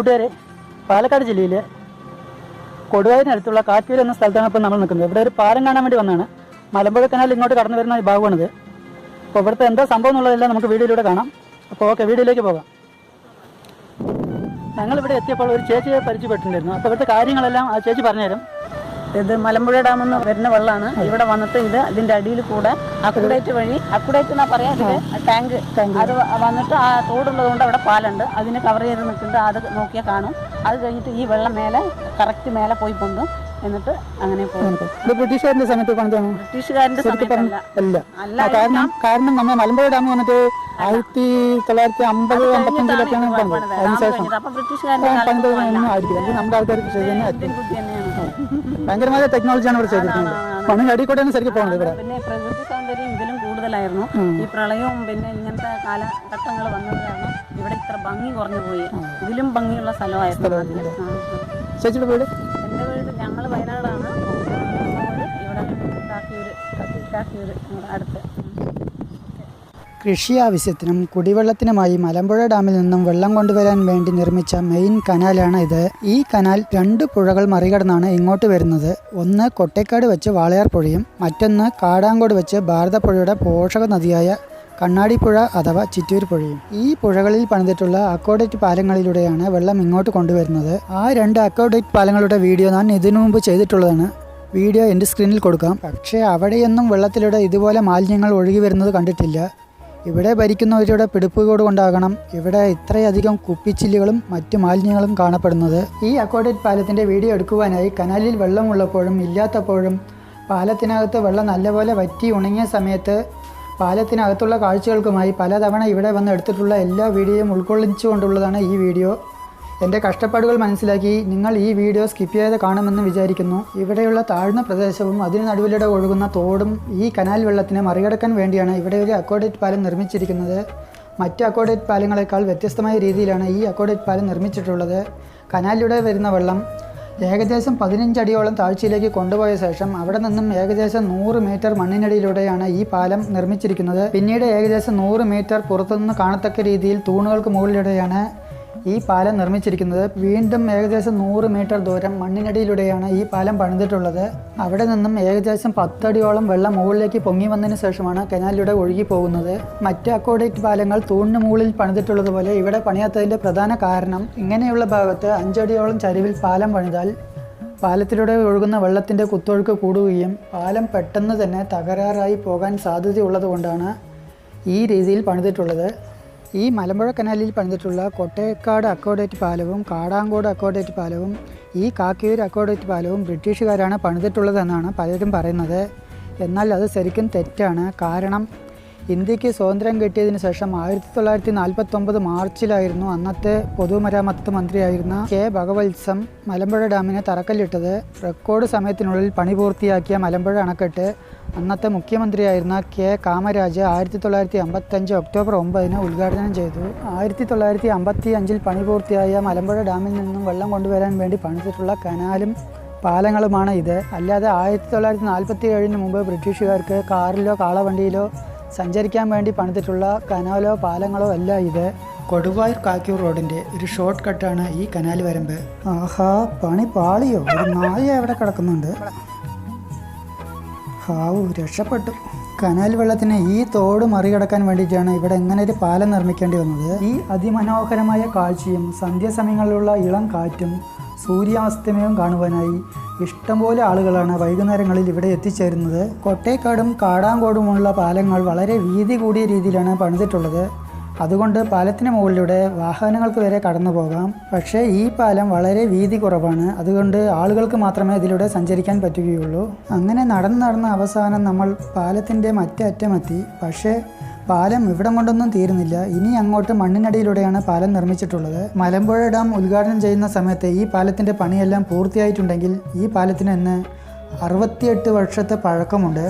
കൂട്ടുകാരെ പാലക്കാട് ജില്ലയിലെ കൊടുവായൂരിനടുത്തുള്ള കാറ്റൂർ എന്ന സ്ഥലത്താണ് ഇപ്പോൾ നമ്മൾ നിൽക്കുന്നത്. ഇവിടെ ഒരു പാലം കാണാൻ വേണ്ടി വന്നാണ് മലമ്പുഴ കനാൽ ഇങ്ങോട്ട് കടന്നു വരുന്ന ഭാഗമാണിത്. അപ്പോൾ ഇവിടുത്തെ എന്താ സംഭവം എന്നുള്ളതെല്ലാം നമുക്ക് വീഡിയോയിലൂടെ കാണാം. അപ്പോൾ ഓക്കെ വീഡിയോയിലേക്ക് പോകാം. ഞങ്ങളിവിടെ എത്തിയപ്പോൾ ഒരു ചേച്ചിയെ പരിചയപ്പെട്ടിട്ടുണ്ടായിരുന്നു. അപ്പോൾ ഇവിടുത്തെ കാര്യങ്ങളെല്ലാം ആ ചേച്ചി പറഞ്ഞുതരും. ഇത് മലമ്പുഴ ഡാമിൽ നിന്ന് വരുന്ന വെള്ളമാണ്. ഇവിടെ വന്നിട്ട് ഇത് അതിന്റെ അടിയിൽ കൂടെ അക്കുഡേറ്റ് വഴി അക്കുഡേറ്റ് എന്നാ പറയാ ഇതിൽ ടാങ്ക്. അത് വന്നിട്ട് ആ തോടുള്ളത് കൊണ്ട് അവിടെ പാലുണ്ട്. അതിന് കവർ ചെയ്ത് നിൽക്കുന്നുണ്ട്. അത് നോക്കിയാൽ കാണും. അത് കഴിഞ്ഞിട്ട് ഈ വെള്ളം മേലെ കറക്റ്റ് മേലെ പോയി പൊന്തും. എന്നിട്ട് അങ്ങനെ പോകുന്നത് ബ്രിട്ടീഷുകാരന്റെ സമയത്ത് പണിതാണ്? ബ്രിട്ടീഷുകാരന്റെ അല്ല. കാരണം കാരണം നമ്മൾ മലമ്പുഴ ഡാം വന്നിട്ട് ആയിരത്തി തൊള്ളായിരത്തി അമ്പത് അമ്പത്തഞ്ചിലൊക്കെയാണ് പണിത് അതിനുശേഷം പണിത് ഒന്നും നമ്മുടെ ആൾക്കാർക്ക് ശരി തന്നെ ആയിരിക്കും ഭയങ്കരമായ ടെക്നോളജിയാണ് ഇവിടെ ചെയ്തിരിക്കുന്നത്. പണി അടി കൂടെയാണ് ശരിക്കും പോകുന്നത് ഇവിടെ. പിന്നെ പ്രകൃതി സൗന്ദര്യം ഇതിലും കൂടുതലായിരുന്നു. ഈ പ്രളയവും പിന്നെ ഇങ്ങനത്തെ കാലഘട്ടങ്ങൾ വന്നത് കാരണം ഇവിടെ ഇത്ര ഭംഗി കുറഞ്ഞു പോയി. ഇതിലും ഭംഗിയുള്ള സ്ഥലമായിരുന്നു. ചേച്ചിയുടെ വീട്? എന്റെ വീട് ഞങ്ങൾ വയനാടാണ്. ഇവിടെ അടുത്ത്. കൃഷി ആവശ്യത്തിനും കുടിവെള്ളത്തിനുമായി മലമ്പുഴ ഡാമിൽ നിന്നും വെള്ളം കൊണ്ടുവരാൻ വേണ്ടി നിർമ്മിച്ച മെയിൻ കനാലാണ് ഇത്. ഈ കനാൽ രണ്ട് പുഴകൾ മറികടന്നാണ് ഇങ്ങോട്ട് വരുന്നത്. ഒന്ന് കൊട്ടേക്കാട് വെച്ച് വാളയാർ പുഴയും മറ്റൊന്ന് കാടാങ്കോട് വെച്ച് ഭാരതപ്പുഴയുടെ പോഷക നദിയായ കണ്ണാടിപ്പുഴ അഥവാ ചിറ്റൂർ പുഴയും. ഈ പുഴകളിൽ പണിതിട്ടുള്ള അക്കോഡേറ്റ് പാലങ്ങളിലൂടെയാണ് വെള്ളം ഇങ്ങോട്ട് കൊണ്ടുവരുന്നത്. ആ രണ്ട് അക്കോഡേറ്റ് പാലങ്ങളുടെ വീഡിയോ ഞാൻ ഇതിനു മുമ്പ് ചെയ്തിട്ടുള്ളതാണ്. വീഡിയോ എന്റെ സ്ക്രീനിൽ കൊടുക്കാം. പക്ഷേ അവിടെയൊന്നും വെള്ളത്തിലൂടെ ഇതുപോലെ മാലിന്യങ്ങൾ ഒഴുകി വരുന്നത് കണ്ടിട്ടില്ല. ഇവിടെ ഭരിക്കുന്നവരുടെ പിടിപ്പുകോട് കൊണ്ടാകണം ഇവിടെ ഇത്രയധികം കുപ്പിച്ചില്ലുകളും മറ്റു മാലിന്യങ്ങളും കാണപ്പെടുന്നത്. ഈ അക്കോഡേറ്റ് പാലത്തിന്റെ വീഡിയോ എടുക്കുവാനായി കനാലിൽ വെള്ളമുള്ളപ്പോഴും ഇല്ലാത്തപ്പോഴും പാലത്തിനകത്ത് വെള്ളം നല്ലപോലെ വറ്റി ഉണങ്ങിയ സമയത്ത് പാലത്തിനകത്തുള്ള കാഴ്ചകൾക്കുമായി പലതവണ ഇവിടെ വന്ന് എടുത്തിട്ടുള്ള എല്ലാ വീഡിയോയും ഉൾക്കൊള്ളിച്ചുകൊണ്ടുള്ളതാണ് ഈ വീഡിയോ. എന്റെ കഷ്ടപ്പാടുകൾ മനസ്സിലാക്കി നിങ്ങൾ ഈ വീഡിയോ സ്കിപ്പ് ചെയ്ത് കാണുമെന്ന് വിചാരിക്കുന്നു. ഇവിടെയുള്ള താഴ്ന്ന പ്രദേശവും അതിന് നടുവിലൂടെ ഒഴുകുന്ന തോടും ഈ കനാൽ വെള്ളത്തിനെ മറികടക്കാൻ വേണ്ടിയാണ് ഇവിടെ ഒരു അക്കോഡേറ്റ് പാലം നിർമ്മിച്ചിരിക്കുന്നത്. മറ്റ് അക്കോഡേറ്റ് പാലങ്ങളെക്കാൾ വ്യത്യസ്തമായ രീതിയിലാണ് ഈ അക്കോഡേറ്റ് പാലം നിർമ്മിച്ചിട്ടുള്ളത്. കനാലിലൂടെ വരുന്ന വെള്ളം ഏകദേശം പതിനഞ്ചടിയോളം താഴ്ചയിലേക്ക് കൊണ്ടുപോയ ശേഷം അവിടെ നിന്നും ഏകദേശം നൂറ് മീറ്റർ മണ്ണിനടിയിലൂടെയാണ് ഈ പാലം നിർമ്മിച്ചിരിക്കുന്നത്. പിന്നീട് ഏകദേശം നൂറ് മീറ്റർ പുറത്തുനിന്ന് കാണത്തക്ക രീതിയിൽ തൂണുകൾക്ക് മുകളിലൂടെയാണ് ഈ പാലം നിർമ്മിച്ചിരിക്കുന്നത് വീണ്ടും ഏകദേശം നൂറ് മീറ്റർ ദൂരം മണ്ണിനടിയിലൂടെയാണ് ഈ പാലം പണിതിട്ടുള്ളത്. അവിടെ നിന്നും ഏകദേശം പത്തടിയോളം വെള്ളം മുകളിലേക്ക് പൊങ്ങി വന്നതിന് ശേഷമാണ് കനാലിലൂടെ ഒഴുകി പോകുന്നത്. മറ്റ് അക്കോഡേറ്റ് പാലങ്ങൾ തൂണിന് മുകളിൽ പണിതിട്ടുള്ളതുപോലെ ഇവിടെ പണിയാത്തതിന്റെ പ്രധാന കാരണം ഇങ്ങനെയുള്ള ഭാഗത്ത് അഞ്ചടിയോളം ചരിവിൽ പാലം പണിതാൽ പാലത്തിലൂടെ ഒഴുകുന്ന വെള്ളത്തിന്റെ കുത്തൊഴുക്ക് കൂടുകയും പാലം പെട്ടെന്ന് തന്നെ തകരാറായി പോകാൻ സാധ്യതയുള്ളതുകൊണ്ടാണ് ഈ രീതിയിൽ പണിതിട്ടുള്ളത്. ഈ മലമ്പുഴ കനാലിൽ പണിതിട്ടുള്ള കൊട്ടേക്കാട് അക്കോഡേറ്റ് പാലവും കാടാങ്കോട് അക്കോഡേറ്റ് പാലവും ഈ കാക്കിയൂർ അക്കോഡേറ്റ് പാലവും ബ്രിട്ടീഷുകാരാണ് പണിതിട്ടുള്ളതെന്നാണ് പലരും പറയുന്നത്. എന്നാൽ അത് ശരിക്കും തെറ്റാണ്. കാരണം ഇന്ത്യയ്ക്ക് സ്വാതന്ത്ര്യം കിട്ടിയതിന് ശേഷം ആയിരത്തി തൊള്ളായിരത്തി നാൽപ്പത്തി ഒമ്പത് മാർച്ചിലായിരുന്നു അന്നത്തെ പൊതുമരാമത്ത് മന്ത്രിയായിരുന്ന കെ ഭഗവത്സം മലമ്പുഴ ഡാമിനെ തറക്കല്ലിട്ടത്. റെക്കോർഡ് സമയത്തിനുള്ളിൽ പണി പൂർത്തിയാക്കിയ മലമ്പുഴ അണക്കെട്ട് അന്നത്തെ മുഖ്യമന്ത്രിയായിരുന്ന കെ കാമരാജ് ആയിരത്തി തൊള്ളായിരത്തി അമ്പത്തഞ്ച് ഒക്ടോബർ ഒമ്പതിന് ഉദ്ഘാടനം ചെയ്തു. ആയിരത്തി തൊള്ളായിരത്തി അമ്പത്തി അഞ്ചിൽ പണി പൂർത്തിയായ മലമ്പുഴ ഡാമിൽ നിന്നും വെള്ളം കൊണ്ടുവരാൻ വേണ്ടി പണിതിട്ടുള്ള കനാലും പാലങ്ങളുമാണ് ഇത്. അല്ലാതെ ആയിരത്തി തൊള്ളായിരത്തി നാൽപ്പത്തി ഏഴിന് മുമ്പ് ബ്രിട്ടീഷുകാർക്ക് കാറിലോ കാളവണ്ടിയിലോ സഞ്ചരിക്കാൻ വേണ്ടി പണിതിട്ടുള്ള കനാലോ പാലങ്ങളോ അല്ല ഇത്. കൊടുവായൂർ കാക്കൂർ റോഡിന്റെ ഒരു ഷോർട്ട് കട്ടാണ് ഈ കനാൽ വരമ്പ്. ആഹാ പണി പാളിയോ? ഒരു നായ എവിടെ കിടക്കുന്നുണ്ട്. ഹാവു രക്ഷപ്പെട്ടു. കനാൽ വെള്ളത്തിന് ഈ തോട് മറികടക്കാൻ വേണ്ടിയിട്ടാണ് ഇവിടെ എങ്ങനെ ഒരു പാലം നിർമ്മിക്കേണ്ടി വന്നത്. ഈ അതിമനോഹരമായ കാഴ്ചയും സന്ധ്യാസമയങ്ങളിലുള്ള ഇളം കാറ്റും സൂര്യാസ്തമയവും കാണുവാനായി ഇഷ്ടംപോലെ ആളുകളാണ് വൈകുന്നേരങ്ങളിൽ ഇവിടെ എത്തിച്ചേരുന്നത്. കൊട്ടേക്കാടും കാടാങ്കോടുമുള്ള പാലങ്ങൾ വളരെ വീതി കൂടിയ രീതിയിലാണ് പണിതിട്ടുള്ളത്. അതുകൊണ്ട് പാലത്തിന് മുകളിലൂടെ വാഹനങ്ങൾക്ക് വരെ കടന്നു പോകാം. പക്ഷേ ഈ പാലം വളരെ വീതി കുറവാണ്. അതുകൊണ്ട് ആളുകൾക്ക് മാത്രമേ ഇതിലൂടെ സഞ്ചരിക്കാൻ പറ്റുകയുള്ളൂ. അങ്ങനെ നടന്ന് നടന്ന് അവസാനം നമ്മൾ പാലത്തിന്റെ മറ്റേ അറ്റമെത്തി പക്ഷേ പാലം ഇവിടം കൊണ്ടൊന്നും തീരുന്നില്ല. ഇനി അങ്ങോട്ട് മണ്ണിനടിയിലൂടെയാണ് പാലം നിർമ്മിച്ചിട്ടുള്ളത്. മലമ്പുഴ ഡാം ഉദ്ഘാടനം ചെയ്യുന്ന സമയത്ത് ഈ പാലത്തിന്റെ പണിയെല്ലാം പൂർത്തിയായിട്ടുണ്ടെങ്കിൽ ഈ പാലത്തിന് ഇന്ന് അറുപത്തിയെട്ട് വർഷത്തെ പഴക്കമുണ്ട്.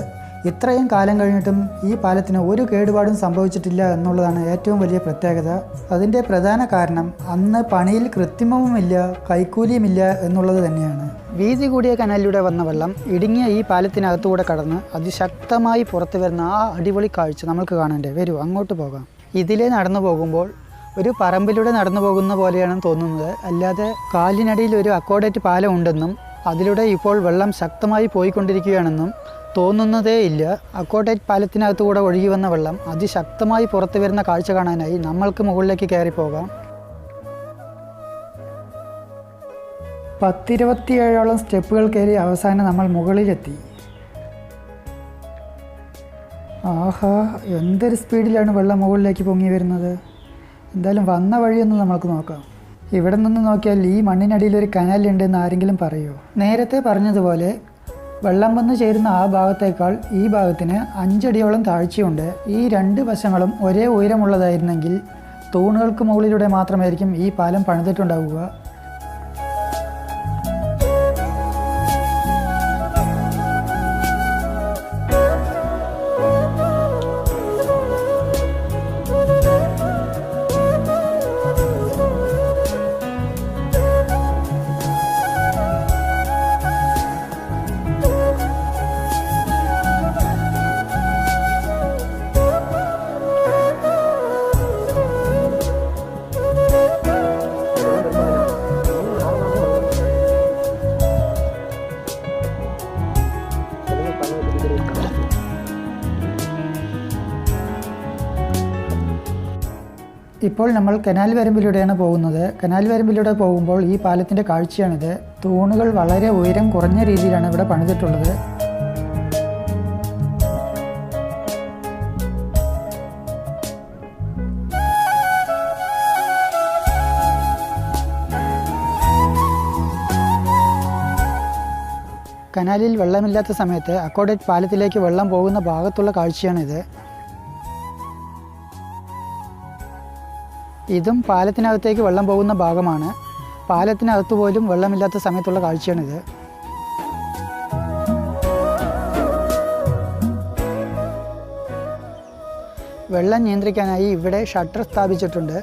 ഇത്രയും കാലം കഴിഞ്ഞിട്ടും ഈ പാലത്തിന് ഒരു കേടുപാടും സംഭവിച്ചിട്ടില്ല എന്നുള്ളതാണ് ഏറ്റവും വലിയ പ്രത്യേകത. അതിന്റെ പ്രധാന കാരണം അന്ന് പണിയിൽ കൃത്രിമവുമില്ല കൈക്കൂലിയുമില്ല എന്നുള്ളത് തന്നെയാണ്. വീതി കൂടിയ കനാലിലൂടെ വന്ന വെള്ളം ഇടുങ്ങിയ ഈ പാലത്തിനകത്തുകൂടെ കടന്ന് അതിശക്തമായി പുറത്തു വരുന്ന ആ അടിപൊളി കാഴ്ച നമുക്ക് കാണണ്ടേ? വരൂ അങ്ങോട്ട് പോകാം. ഇതിലേ നടന്നു പോകുമ്പോൾ ഒരു പറമ്പിലൂടെ നടന്നു പോകുന്ന പോലെയാണ് തോന്നുന്നത്. അല്ലാതെ കാലിനടിയിൽ ഒരു അക്കോഡേറ്റ് പാലം ഉണ്ടെന്നും അതിലൂടെ ഇപ്പോൾ വെള്ളം ശക്തമായി പോയിക്കൊണ്ടിരിക്കുകയാണെന്നും തോന്നുന്നതേ ഇല്ല. അക്കോട്ടേറ്റ് പാലത്തിനകത്തുകൂടെ ഒഴുകി വന്ന വെള്ളം അതിശക്തമായി പുറത്തു വരുന്ന കാഴ്ച കാണാനായി നമ്മൾക്ക് മുകളിലേക്ക് കയറി പോകാം. പത്തിരുപത്തിയേഴോളം സ്റ്റെപ്പുകൾ കയറി അവസാനം നമ്മൾ മുകളിലെത്തി. ആഹാ എന്തൊരു സ്പീഡിലാണ് വെള്ളം മുകളിലേക്ക് പൊങ്ങി വരുന്നത്. എന്തായാലും വന്ന വഴിയൊന്ന് നമുക്ക് നോക്കാം. ഇവിടെ നിന്ന് നോക്കിയാൽ ഈ മണ്ണിനടിയിൽ ഒരു കനാലുണ്ട് എന്ന് ആരെങ്കിലും പറയുമോ നേരത്തെ പറഞ്ഞതുപോലെ വെള്ളം വന്നു ചേരുന്ന ആ ഭാഗത്തേക്കാൾ ഈ ഭാഗത്തിന് അഞ്ചടിയോളം താഴ്ചയുണ്ട്. ഈ രണ്ട് വശങ്ങളും ഒരേ ഉയരമുള്ളതായിരുന്നെങ്കിൽ തൂണുകൾക്ക് മുകളിലൂടെ മാത്രമായിരിക്കും ഈ പാലം പണിതിട്ടുണ്ടാവുക. ഇപ്പോൾ നമ്മൾ കനാൽ വരമ്പിലൂടെയാണ് പോകുന്നത്. കനാൽ വരമ്പിലൂടെ പോകുമ്പോൾ ഈ പാലത്തിന്റെ കാഴ്ചയാണിത്. തൂണുകൾ വളരെ ഉയരം കുറഞ്ഞ രീതിയിലാണ് ഇവിടെ പണിതിട്ടുള്ളത്. കനാലിൽ വെള്ളമില്ലാത്ത സമയത്ത് അക്കോഡേറ്റ് പാലത്തിലേക്ക് വെള്ളം പോകുന്ന ഭാഗത്തുള്ള കാഴ്ചയാണിത്. ഇതും പാലത്തിനകത്തേക്ക് വെള്ളം പോകുന്ന ഭാഗമാണ്. പാലത്തിനകത്ത് പോലും വെള്ളമില്ലാത്ത സമയത്തുള്ള കാഴ്ചയാണിത്. വെള്ളം നിയന്ത്രിക്കാനായി ഇവിടെ ഷട്ടർ സ്ഥാപിച്ചിട്ടുണ്ട്.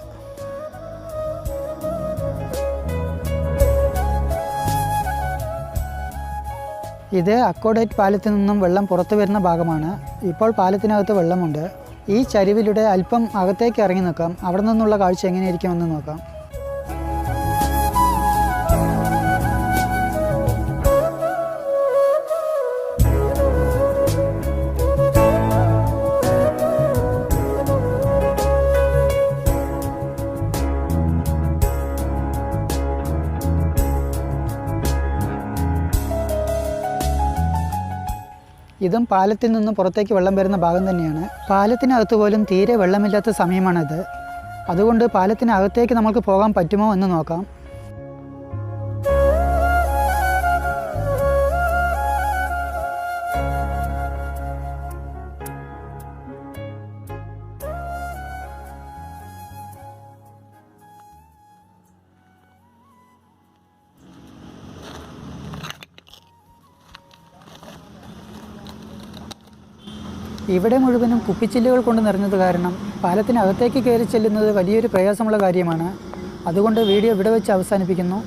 ഇത് അക്കോഡേറ്റ് പാലത്തിൽ നിന്നും വെള്ളം പുറത്തു വരുന്ന ഭാഗമാണ്. ഇപ്പോൾ പാലത്തിനകത്ത് വെള്ളമുണ്ട്. ഈ ചരിവിലൂടെ അല്പം അകത്തേക്ക് ഇറങ്ങി നോക്കാം അവിടെ നിന്നുള്ള കാഴ്ച എങ്ങനെയിരിക്കുമെന്ന് നോക്കാം. ഇതും പാലത്തിൽ നിന്നും പുറത്തേക്ക് വെള്ളം വരുന്ന ഭാഗം തന്നെയാണ്. പാലത്തിനകത്ത് പോലും തീരെ വെള്ളമില്ലാത്ത സമയമാണിത്. അതുകൊണ്ട് പാലത്തിനകത്തേക്ക് നമുക്ക് പോകാൻ പറ്റുമോ എന്ന് നോക്കാം. ഇവിടെ മുഴുവനും കുപ്പിച്ചില്ലുകൾ കൊണ്ട് നിറഞ്ഞത് കാരണം പാലത്തിനകത്തേക്ക് കയറി ചെല്ലുന്നത് വലിയൊരു പ്രയാസമുള്ള കാര്യമാണ്. അതുകൊണ്ട് വീഡിയോ ഇവിടെ വെച്ച് അവസാനിപ്പിക്കുന്നു.